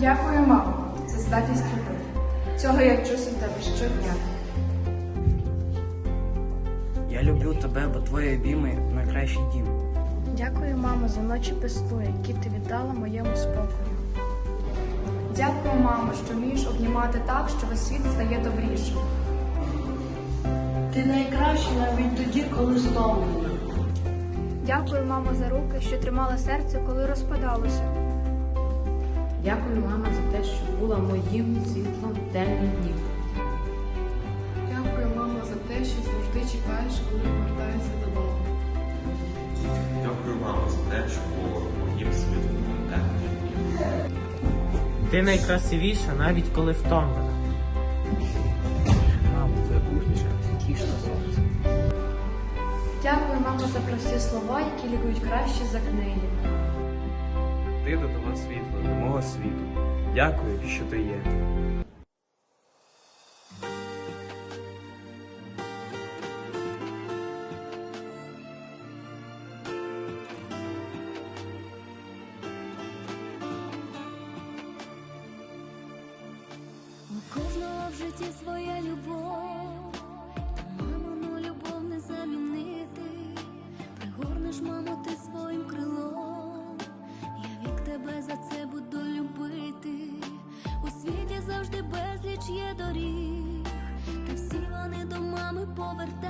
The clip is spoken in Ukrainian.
Дякую, мамо, за здатність любити. Цього я вчуся в тебе щодня. Я люблю тебе, бо твої обійми найкращий дім. Дякую, мамо, за ночі без сну, які ти віддала моєму спокою. Дякую, мамо, що вмієш обнімати так, що весь світ стає добрішим. Ти найкращий навіть тоді, коли стомлена. Дякую, мамо, за руки, що тримала серце, коли розпадалося. Дякую, мама, за те, що була моїм світлом в темні дні. Дякую, мамо, за те, що завжди чекаєш, коли повертаєшся додому. Дякую, мамо, за те, що було моїм світлом темних днів. Ти найкрасивіша, навіть коли втомлена. Мамо, твоя сонце. Дякую, мамо, за прості слова, які лікують краще за книги. Ти додала світло до мого світу. Дякую, що ти є. У кожного в житті своя любов, povertà